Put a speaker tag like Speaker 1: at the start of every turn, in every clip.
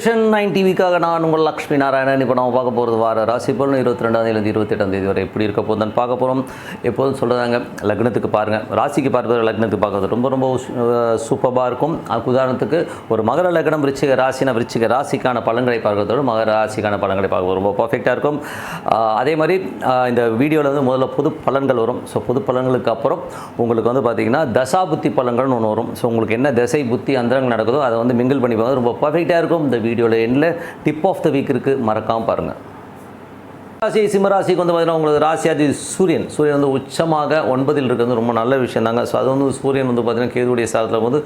Speaker 1: Vision nine டிவிக்காக நான் உங்கள் லக்ஷ்மி நாராயணன். இப்போ நம்ம பார்க்க போகிறது வார ராசி பலன். இருபத்தி ரெண்டாம் தேதி தேதி வரை எப்படி இருக்க போதுன்னு பார்க்க போகிறோம் எப்போதும் சொல்கிறாங்க லக்னத்துக்கு பாருங்கள் ராசிக்கு பார்ப்பது லக்னத்துக்கு பார்க்கறது ரொம்ப ரொம்ப சூப்பராக இருக்கும். அதுக்கு உதாரணத்துக்கு ஒரு மகர லக்னம் விருச்சிக ராசினா விருச்சிக ராசிக்கான பலன்களை பார்க்கறதோட மகர ராசிக்கான பலன்களை பார்க்க ரொம்ப பர்ஃபெக்டாக இருக்கும். அதே மாதிரி இந்த வீடியோவில் வந்து முதல்ல பொது பலன்கள் வரும். ஸோ பொது பலன்களுக்கு அப்புறம் உங்களுக்கு வந்து பார்த்தீங்கன்னா தசா புத்தி பலன்கள்னு ஒன்று வரும். ஸோ உங்களுக்கு என்ன திசை புத்தி அந்தரங்கள் நடக்குதோ அதை வந்து மிங்கிள் பண்ணி பார்க்க ரொம்ப பர்ஃபெக்டாக இருக்கும். இந்த வீடியோவில் எண்டில் டிப் ஆஃப் த வீக் இருக்குது மறக்காமல் பாருங்கள் ராசி சிம்மராசிக்கு வந்து பார்த்தீங்கன்னா உங்களுக்கு ராசியாதி சூரியன். சூரியன் வந்து உச்சமாக ஒன்பதில் இருக்கிறது ரொம்ப நல்ல விஷயம் தாங்க. ஸோ அது வந்து சூரியன் வந்து பார்த்தீங்கன்னா கேதுடைய சாதத்தில் வந்து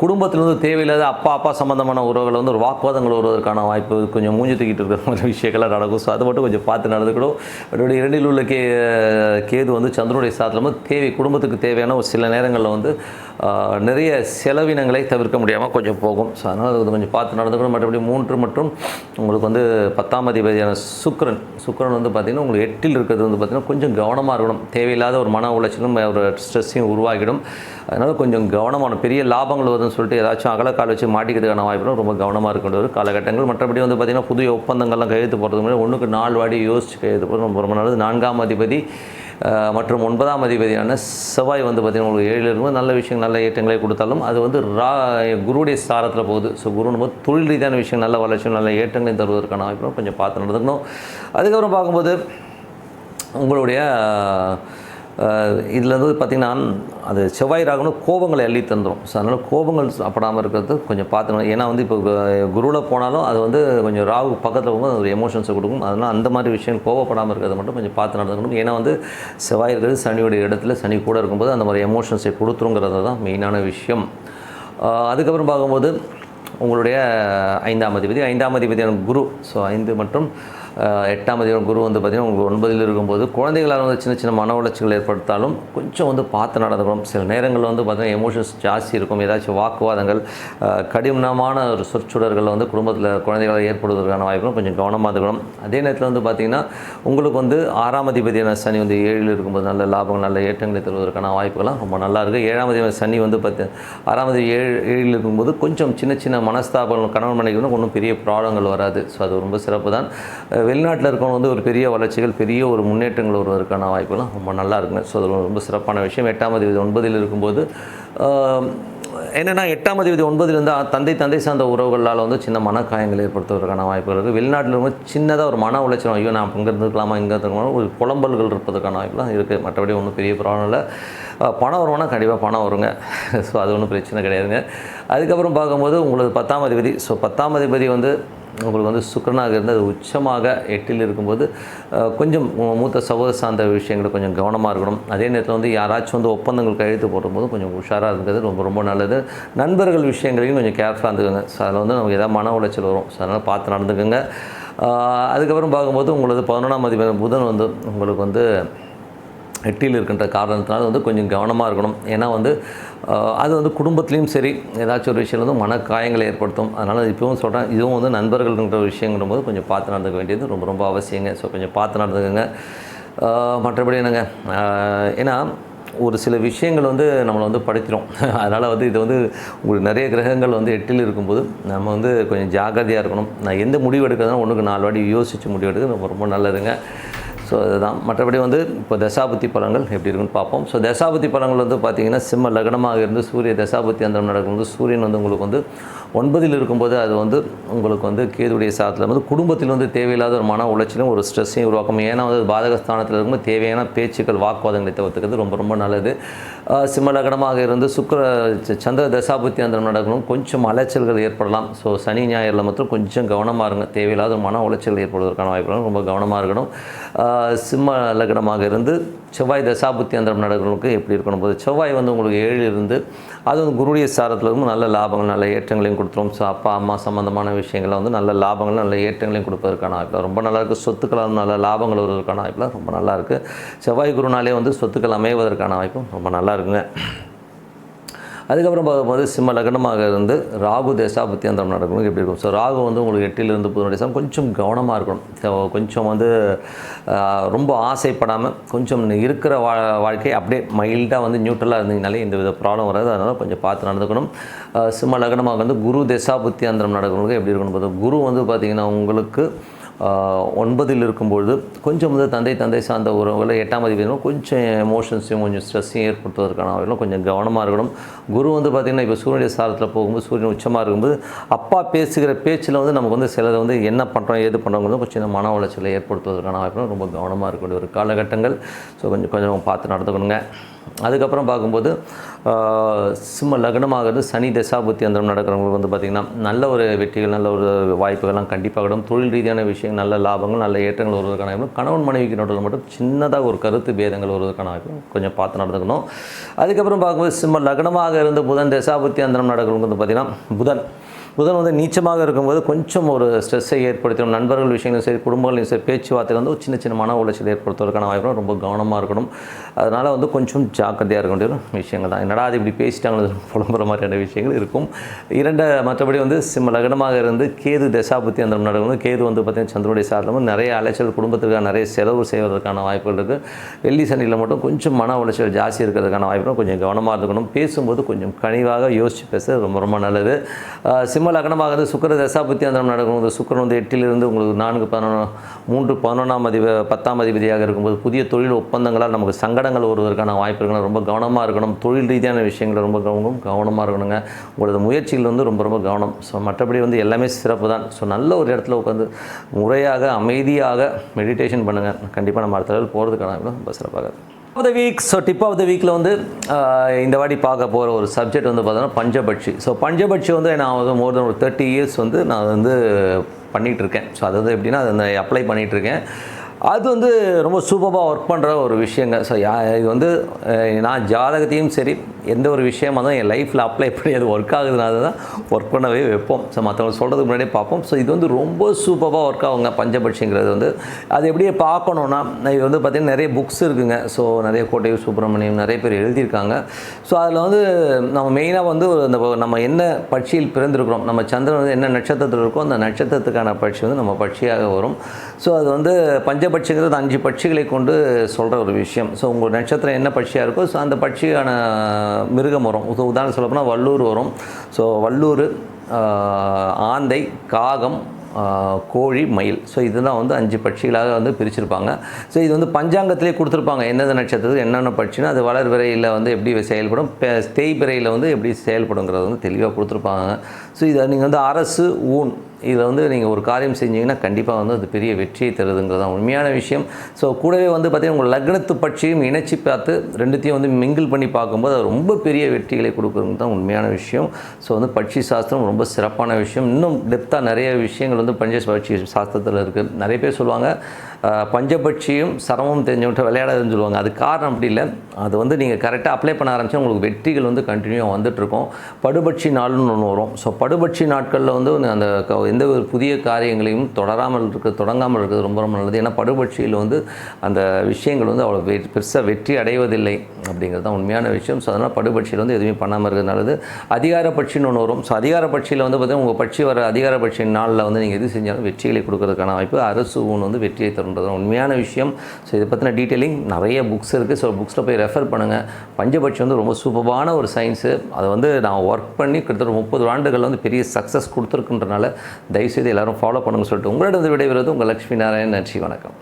Speaker 1: குடும்பத்தில் வந்து தேவையில்லாத அப்பா அப்பா சம்மந்தமான உறவுகள் வந்து ஒரு வாக்குவாதங்கள் வருவதற்கான வாய்ப்பு கொஞ்சம் மூஞ்சி தூக்கிட்டு இருக்கிற மாதிரி விஷயங்கள்லாம் நடக்கும். ஸோ அதை மட்டும் கொஞ்சம் பார்த்து நடந்துக்கணும். அதோடைய இரண்டில் உள்ள கே கேது வந்து சந்திரனுடைய சாதத்தில் வந்து தேவை குடும்பத்துக்கு தேவையான ஒரு சில நேரங்களில் வந்து நிறைய செலவினங்களை தவிர்க்க முடியாமல் கொஞ்சம் போகும். ஸோ அதனால் அது கொஞ்சம் பார்த்து நடந்துக்கணும். மற்றபடி மூன்று மற்றும் உங்களுக்கு வந்து பத்தாம் அதிபதியான சுக்கிரன். சுக்கிரன் வந்து பார்த்திங்கன்னா உங்களுக்கு எட்டில் இருக்கிறது வந்து பார்த்திங்கன்னா கொஞ்சம் கவனமாக இருக்கணும். தேவையில்லாத ஒரு மன உளைச்சலும் ஒரு ஸ்ட்ரெஸ்ஸையும் உருவாகிடும். அதனால் கொஞ்சம் கவனமான பெரிய லாபங்கள் வருதுன்னு சொல்லிட்டு ஏதாச்சும் அகலக்கால் வச்சு மாட்டிக்கிறதுக்கான வாய்ப்புகளும் ரொம்ப கவனமாக இருக்கின்ற ஒரு காலகட்டங்கள். மற்றபடி வந்து பார்த்திங்கன்னா புதிய ஒப்பந்தங்கள்லாம் கையெழுத்து போகிறதுக்கு முன்னாடி ஒன்றுக்கு நாலு வாடி யோசிச்சு கையெழுத்து போகிறது ரொம்ப ரொம்ப நல்லது. நான்காம் அதிபதி மற்றும் ஒன்பதாம் அதிபதியான செவ்வாய் வந்து பார்த்திங்கன்னா உங்களுக்கு ஏழில் நல்ல விஷயம் நல்ல ஏற்றங்களை கொடுத்தாலும் அது வந்து ரா குருவுடைய சாரத்தில் போகுது. ஸோ குருன்னு போது தொழில் ரீதியான விஷயம் நல்ல வளர்ச்சியும் நல்ல ஏற்றங்களையும் தருவதற்கான வாய்ப்புகளும் கொஞ்சம் பார்த்து நடந்துக்கணும். அதுக்கப்புறம் பார்க்கும்போது உங்களுடைய இதில் வந்து பார்த்திங்கன்னா அது செவ்வாய் ராகணும் கோபங்களை அள்ளி தந்துடும் ஸோ அதனால் கோபங்கள் அப்படாமல் இருக்கிறது கொஞ்சம் பார்த்துக்கணும். ஏன்னா வந்து இப்போ குருவில் போனாலும் அது வந்து கொஞ்சம் ராகு பக்கத்தில் போகும்போது ஒரு எமோஷன்ஸை கொடுக்கும். அதனால் அந்த மாதிரி விஷயம் கோபப்படாமல் இருக்கிறத மட்டும் கொஞ்சம் பார்த்து நடந்துக்கணும். ஏன்னா வந்து செவ்வாய் இருக்கிறது சனியுடைய இடத்துல சனி கூட இருக்கும்போது அந்த மாதிரி எமோஷன்ஸை கொடுத்துருங்கிறது தான் மெயினான விஷயம். அதுக்கப்புறம் பார்க்கும்போது உங்களுடைய ஐந்தாம் அதிபதி ஐந்தாம் அதிபதியான குரு ஸோ ஐந்து மற்றும் எட்டாம் அதிபதியான குரு வந்து பார்த்திங்கன்னா உங்களுக்கு ஒன்பதில் இருக்கும்போது குழந்தைகளால் வந்து சின்ன சின்ன மன உளைச்சல்கள் ஏற்படுத்தாலும் கொஞ்சம் வந்து பார்த்து நடந்துக்கணும். சில நேரங்களில் வந்து பார்த்திங்கன்னா எமோஷன்ஸ் ஜாஸ்தி இருக்கும். ஏதாச்சும் வாக்குவாதங்கள் கடினமான ஒரு சொற்சுடர்கள் வந்து குடும்பத்தில் குழந்தைகளால் ஏற்படுவதற்கான வாய்ப்புகளும் கொஞ்சம் கவனமாக இருக்கணும். அதே நேரத்தில் வந்து பார்த்திங்கன்னா உங்களுக்கு வந்து ஆறாம் அதிபதியான சனி வந்து ஏழில் இருக்கும்போது நல்ல லாபம் நல்ல ஏற்றங்களை தருவதற்கான வாய்ப்புகள்லாம் ரொம்ப நல்லா இருக்குது ஏழாம் அதிபதி சனி வந்து பார்த்து ஆறாம் அதிபதி ஏழு ஏழில் இருக்கும்போது கொஞ்சம் சின்ன சின்ன மனஸ்தாபங்கள் கணவன் மனைவி ஒன்றும் பெரிய ப்ராப்ளங்கள் வராது. ஸோ அது ரொம்ப சிறப்பு தான் வெளிநாட்டில் இருக்கவங்க வந்து ஒரு பெரிய வளர்ச்சிகள் பெரிய ஒரு முன்னேற்றங்கள் வருவதற்கான வாய்ப்புலாம் ரொம்ப நல்லா இருக்குங்க. ஸோ அது ரொம்ப சிறப்பான விஷயம். எட்டாம் அதிபதி ஒன்பதில் இருக்கும்போது என்னென்னா எட்டாம் அதிபதி ஒன்பதுலேருந்து தந்தை தந்தை சார்ந்த உறவுகளால் வந்து சின்ன மனக்காயங்கள் ஏற்படுத்துவதற்கான வாய்ப்புகள் இருக்குது வெளிநாட்டில் இருக்கும்போது சின்னதாக ஒரு மன உளைச்சல் ஐயோ நான் இங்கே இருந்துக்கலாமா இங்கே இருக்கலாமா ஒரு புலம்பல்கள் இருப்பதற்கான வாய்ப்புலாம் இருக்குது மற்றபடி ஒன்றும் பெரிய ப்ராப்ளம் இல்லை. பணம் வருமானா கண்டிப்பாக பணம் வருங்க. ஸோ அது ஒன்றும் பிரச்சனை கிடையாதுங்க. அதுக்கப்புறம் பார்க்கும்போது உங்களுக்கு பத்தாம் அதிபதி ஸோ பத்தாம் அதிபதி வந்து உங்களுக்கு வந்து சுக்கரனாக இருந்து அது உச்சமாக எட்டில் இருக்கும்போது கொஞ்சம் மூத்த சகோதர சார்ந்த விஷயங்கள் கொஞ்சம் கவனமாக இருக்கணும். அதே நேரத்தில் வந்து யாராச்சும் வந்து ஒப்பந்தங்கள் கையெழுத்து போடும்போது கொஞ்சம் உஷாராக இருக்கிறது ரொம்ப ரொம்ப நல்லது. நண்பர்கள் விஷயங்களையும் கொஞ்சம் கேர்ஃபுல்லாக இருந்துக்கோங்க. ஸோ அதில் வந்து நமக்கு எதாவது மன உளைச்சல் வரும். ஸோ அதனால் பார்த்து நடந்துக்கோங்க. அதுக்கப்புறம் பார்க்கும்போது உங்களது பதினொன்றாம் அதிபதி புதன் வந்து உங்களுக்கு வந்து நெட்டியில் இருக்கின்ற காரணத்தினால வந்து கொஞ்சம் கவனமாக இருக்கணும். ஏன்னா வந்து அது வந்து குடும்பத்துலேயும் சரி ஏதாச்சும் ஒரு விஷயம் வந்து மனக்காயங்களை ஏற்படுத்தும். அதனால் இப்போவும் சொல்கிறேன் இதுவும் வந்து நண்பர்கள்ன்ற விஷயங்கிற போது கொஞ்சம் பார்த்து நடந்துக்க வேண்டியது ரொம்ப ரொம்ப அவசியங்க. ஸோ கொஞ்சம் பார்த்து நடந்துக்கோங்க. மற்றபடி என்னங்க? ஏன்னா ஒரு சில விஷயங்கள் வந்து நம்மளை வந்து படுத்திடும் அதனால் வந்து இது வந்து உங்களுக்கு நிறைய கிரகங்கள் வந்து எட்டில் இருக்கும்போது நம்ம வந்து கொஞ்சம் ஜாக்கிரதையாக இருக்கணும். நான் எந்த முடிவு எடுக்கிறதுனா ஒன்றுக்கு நாலு வாட்டி யோசித்து முடிவு எடுக்கிறது ரொம்ப ரொம்ப நல்லதுங்க. ஸோ அதுதான். மற்றபடி வந்து இப்போ தசாபுத்தி பலன்கள் எப்படி இருக்குன்னு பார்ப்போம். ஸோ தசாபுத்தி பலன்கள் வந்து பார்த்திங்கன்னா சிம்ம லக்னமாக இருந்து சூரிய தசாபுத்தி அந்த நடக்கும்போது சூரியன் வந்து உங்களுக்கு வந்து ஒன்பதில் இருக்கும்போது அது வந்து உங்களுக்கு வந்து கேதுடைய சாதத்தில் வந்து குடும்பத்தில் வந்து தேவையில்லாத ஒரு மன உளைச்சலும் ஒரு ஸ்ட்ரெஸ்ஸையும் உருவாக்கும். ஏன்னா வந்து பாதகஸ்தானத்தில் இருக்கும்போது தேவையான பேச்சுக்கள் வாக்குவாதங்களை தவிர்த்துக்கிறது ரொம்ப ரொம்ப நல்லது. ஆஹ் இருந்து சுக்கிர ச- சந்திர தசாபுத்தி அந்த நடக்கணும். கொஞ்சம் அலைச்சல்கள் ஏற்படலாம். ஸோ சனி ஞாயிறில் மட்டும் கொஞ்சம் கவனமாக இருங்க. தேவையில்லாத மன உளைச்சல் ஏற்படுவதற்கான வாய்ப்புகள் ரொம்ப கவனமாக இருக்கணும். சிம்ம லக்னமாக இருந்து செவ்வாய் தசாபுத்தி அந்தரம் நடக்கிறவங்களுக்கு எப்படி இருக்கணும்? போது செவ்வாய் வந்து உங்களுக்கு ஏழு இருந்து அது வந்து குருடைய சாரத்தில் இருக்கும் நல்ல லாபங்கள் நல்ல ஏற்றங்களையும் கொடுத்துரும். ஸோ அப்பா அம்மா சம்மந்தமான விஷயங்களை வந்து நல்ல லாபங்கள் நல்ல ஏற்றங்களையும் கொடுப்பதற்கான வாய்ப்பு ரொம்ப நல்லா இருக்குது சொத்துக்களால் நல்ல லாபங்கள் வருவதற்கான வாய்ப்பில் ரொம்ப நல்லா இருக்குது செவ்வாய் குருனாலே வந்து சொத்துக்கள் அமைவதற்கான வாய்ப்பும் ரொம்ப நல்லா இருக்குங்க அதுக்கப்புறம் பார்க்கும்போது சிம்ம லக்னமாக இருந்து ராகு தேசாபுத்தி அந்த நடக்கணும் எப்படி இருக்கும்? ஸோ ராகு வந்து உங்களுக்கு எட்டிலிருந்து புதனுடைய சாரம் கொஞ்சம் கவனமாக இருக்கணும். கொஞ்சம் வந்து ரொம்ப ஆசைப்படாமல் கொஞ்சம் இருக்கிற வா வாழ்க்கை அப்படியே மைல்டாக வந்து நியூட்ரலாக இருந்தீங்கனாலே இந்த வித ப்ராப்ளம் வராது. அதனால் கொஞ்சம் பார்த்து நடந்துக்கணும். சிம்ம லக்னமாக வந்து குரு தேசாபுத்தியந்திரம் நடக்கணும் எப்படி இருக்கணும் பார்த்தோம் குரு வந்து பார்த்திங்கன்னா உங்களுக்கு ஒன்பதில் இருக்கும்பொழுது கொஞ்சம் வந்து தந்தை தந்தை சார்ந்த உறவுகளை எட்டாம் அதிபதியும் கொஞ்சம் எமோஷன்ஸையும் கொஞ்சம் ஸ்ட்ரெஸ்ஸையும் ஏற்படுத்துவதற்கான அவர்களும் கொஞ்சம் கவனமாக இருக்கணும். குரு வந்து பார்த்திங்கன்னா இப்போ சூரியனுடைய சாரத்தில் போகும்போது சூரியன் உச்சமாக இருக்கும்போது அப்பா பேசுகிற பேச்சில் வந்து நமக்கு வந்து சிலது வந்து என்ன பண்ணுறோம் ஏது பண்ணுறோங்கிறது கொஞ்சம் மன உளைச்சலை ஏற்படுத்துவதற்கான வாய்ப்புகளும் ரொம்ப கவனமாக இருக்கக்கூடிய ஒரு காலகட்டங்கள். ஸோ கொஞ்சம் கொஞ்சம் பார்த்து நடந்துக்கணுங்க. அதுக்கப்புறம் பார்க்கும்போது சிம்ம லக்னமாகிறது சனி தசாபுத்தி அந்தரம் நடக்கிறவங்களுக்கு வந்து பார்த்திங்கன்னா நல்ல ஒரு வெற்றிகள் நல்ல ஒரு வாய்ப்புகள்லாம் கண்டிப்பாக கிடும் தொழில் ரீதியான விஷயங்கள் நல்ல லாபங்கள் நல்ல ஏற்றங்கள் வருவதற்கான வாய்ப்பு கணவன் மனைவிக்கு நடுவில் மட்டும் சின்னதாக ஒரு கருத்து பேதங்கள் வருவதற்கான வாய்ப்பு கொஞ்சம் பார்த்து நடந்துக்கணும். அதுக்கப்புறம் பார்க்கும்போது சிம்ம லக்னமாக இருந்து புதன் தசாபுத்தி அந்தரம் நடக்கிறவங்க வந்து பார்த்திங்கன்னா புதன். புதன் வந்து நீச்சமாக இருக்கும்போது கொஞ்சம் ஒரு ஸ்ட்ரெஸ்ஸை ஏற்படுத்திடும். நண்பர்கள் விஷயங்களும் சரி குடும்பங்களையும் சரி பேச்சுவார்த்தையில் வந்து ஒரு சின்ன சின்ன மன உளைச்சல் ஏற்படுத்துவதற்கான வாய்ப்பு ரொம்ப கவனமாக இருக்கணும். அதனால் வந்து கொஞ்சம் ஜாக்கிரதையாக இருக்க வேண்டிய ஒரு விஷயங்கள் தான். என்னடா அது இப்படி பேசிட்டாங்கன்னு புலம்புற மாதிரியான விஷயங்கள் இருக்கும். இரண்டு மற்றபடி வந்து சிம்ம லக்னமாக இருந்து கேது தசாபுத்தி அந்த நடக்கும் கேது வந்து பார்த்திங்கன்னா சந்திரனுடைய சாதனமும் நிறைய அலைச்சல் குடும்பத்துக்காக நிறைய செலவு செய்வதற்கான வாய்ப்புகள் இருக்குது வெள்ளி சனியில் மட்டும் கொஞ்சம் மன உளைச்சல் ஜாஸ்தி இருக்கிறதுக்கான வாய்ப்புகள் கொஞ்சம் கவனமாக இருக்கணும். பேசும்போது கொஞ்சம் கனிவாக யோசித்து பேச ரொம்ப ரொம்ப நல்லது. சிம்ம சிம்ம லக்னமாகிறது சுக்கர தசாபுத்தி நடக்கும்போது சுக்கரன் வந்து எட்டிலிருந்து உங்களுக்கு நான்கு பதினொன்று மூன்று பதினொன்றாம் அதிப பத்தாம் அதிபதியாக இருக்கும்போது புதிய தொழில் ஒப்பந்தங்களால் நமக்கு சங்கடங்கள் வருவதற்கான வாய்ப்பு இருக்கணும் ரொம்ப கவனமாக இருக்கணும். தொழில் ரீதியான விஷயங்கள் ரொம்ப கவனம் கவனமாக இருக்கணுங்க. உங்களது முயற்சிகள் வந்து ரொம்ப ரொம்ப கவனம். ஸோ மற்றபடி வந்து எல்லாமே சிறப்பு தான். ஸோ நல்ல ஒரு இடத்துல உட்காந்து முறையாக அமைதியாக மெடிடேஷன் பண்ணுங்கள் கண்டிப்பாக நம்ம அடுத்த லெவல் போகிறதுக்கான ரொம்ப சிறப்பாக இருக்கும். Of the week so tip of the வீக்கில் வந்து இந்த வாட்டி பார்க்க போகிற ஒரு சப்ஜெக்ட் வந்து பார்த்தோன்னா பஞ்சபட்சி. ஸோ பஞ்சபட்சி வந்து நான் வந்து மோர் தென் ஒரு தேர்ட்டி இயர்ஸ் வந்து நான் வந்து பண்ணிகிட்டு இருக்கேன் ஸோ அது வந்து எப்படின்னா அதை அப்ளை பண்ணிகிட்டு இருக்கேன் அது வந்து ரொம்ப சூப்பராக ஒர்க் பண்ணுற ஒரு விஷயங்க. ஸோ யா இது வந்து நான் ஜாதகத்தையும் சரி எந்த ஒரு விஷயமா தான் என் லைஃப்பில் அப்ளை பண்ணி அது ஒர்க் ஆகுதுனால தான் ஒர்க் பண்ணவே வைப்போம். ஸோ மற்றவங்க சொல்கிறதுக்கு முன்னாடியே பார்ப்போம். ஸோ இது வந்து ரொம்ப சூப்பராக ஒர்க் ஆகுங்க பஞ்சபட்சிங்கிறது வந்து. அது எப்படியே பார்க்கணுன்னா இது வந்து பார்த்திங்கன்னா நிறைய புக்ஸ் இருக்குங்க. ஸோ நிறைய கோட்டை சுப்பிரமணியம் நிறைய பேர் எழுதியிருக்காங்க. ஸோ அதில் வந்து நம்ம மெயினாக வந்து அந்த நம்ம என்ன பட்சியில் பிறந்திருக்கிறோம் நம்ம சந்திரன் வந்து என்ன நட்சத்திரத்தில் இருக்கோ அந்த நட்சத்திரத்துக்கான பட்சி வந்து நம்ம பட்சியாக வரும். ஸோ அது வந்து பஞ்சபட்சிங்கிறது அஞ்சு பட்சிகளை கொண்டு சொல்கிற ஒரு விஷயம். ஸோ உங்கள் நட்சத்திரம் என்ன பட்சியாக இருக்கோ ஸோ அந்த பட்சிக்கான மிருகம் வரும் உதாரணம் சொல்லப்போனால் வள்ளூர் வல்லூர் வரும் ஸோ வல்லூர் ஆந்தை காகம் கோழி மயில். ஸோ இதுதான் வந்து அஞ்சு பட்சிகளாக வந்து பிரிச்சிருப்பாங்க. ஸோ இது வந்து பஞ்சாங்கத்திலே கொடுத்துருப்பாங்க. எந்தெந்த நட்சத்திரத்துக்கு என்னென்ன பட்சினா அது வளர் விரையில் வந்து எப்படி செயல்படும் பெ- தேய்பிறையில் வந்து எப்படி செயல்படுங்கிறது வந்து தெளிவாக கொடுத்துருப்பாங்க. ஸோ இதை நீங்கள் வந்து அரசு ஊன் இதில் வந்து நீங்கள் ஒரு காரியம் செஞ்சீங்கன்னா கண்டிப்பாக வந்து அது பெரிய வெற்றியை தருதுங்கிறது தான் உண்மையான விஷயம். ஸோ கூடவே வந்து பார்த்திங்கன்னா உங்கள் லக்னத்து பட்சியும் இணைச்சி பார்த்து ரெண்டுத்தையும் வந்து மிங்கிள் பண்ணி பார்க்கும்போது அது ரொம்ப பெரிய வெற்றிகளை கொடுக்குறது தான் உண்மையான விஷயம். ஸோ வந்து பட்சி சாஸ்திரம் ரொம்ப சிறப்பான விஷயம். இன்னும் டெப்த்தாக நிறைய விஷயங்கள் வந்து பஞ்ச பட்சி சாஸ்திரத்தில் இருக்குது நிறைய பேர் சொல்லுவாங்க பஞ்சபட்சியும் சிரமம் தெரிஞ்சவங்கள்ட்ட விளையாடாதுன்னு சொல்லுவாங்க. அது காரணம் அப்படி இல்லை. அது வந்து நீங்கள் கரெக்டாக அப்ளை பண்ண ஆரம்பிச்சா உங்களுக்கு வெற்றிகள் வந்து கண்டினியூவாக வந்துட்டுருக்கும். படுபட்சி நாள்னு ஒன்று வரும். ஸோ படுபட்சி நாட்களில் வந்து அந்த க- எந்த ஒரு புதிய காரியங்களையும் தொடராமல் இருக்க தொடங்காமல் இருக்கிறது ரொம்ப ரொம்ப நல்லது. ஏன்னா படுபட்சியில் வந்து அந்த விஷயங்கள் வந்து அவ்வளோ வெ பெருசாக வெற்றி அடைவதில்லை. அப்படிங்கிறது தான் உண்மையான விஷயம். ஸோ அதனால் படுபட்சியில் வந்து எதுவுமே பண்ணாமல் இருக்கிறது நல்லது. அதிகார பட்சின்னு ஒன்று வரும். ஸோ அதிகார பட்சியில் வந்து பார்த்தீங்கன்னா உங்கள் பட்சி வர அதிகார நாளில் வந்து நீங்கள் எது செஞ்சாலும் வெற்றிகளை கொடுக்கறதுக்கான வாய்ப்பு. அரசு ஊன் வந்து வெற்றியை தருன்றது தான் உண்மையான விஷயம். ஸோ இதை பற்றின டீட்டெயிலிங் நிறைய புக்ஸ் இருக்குது ஸோ புக்ஸில் போய் ரெஃபர் பண்ணுங்கள் பஞ்சபட்சி வந்து ரொம்ப சூப்பரான ஒரு சயின்ஸு அதை வந்து நான் ஒர்க் பண்ணி கிட்டத்தட்ட முப்பது ஆண்டுகள் வந்து பெரிய சக்ஸஸ் கொடுத்துருக்குன்றனால தயவுசெய்து எல்லாரும் ஃபாலோ பண்ணுங்க சொல்லிட்டு உங்களிடம் விடைபெறுவது உங்கள் லக்ஷ்மி நாராயண் நன்றி வணக்கம்.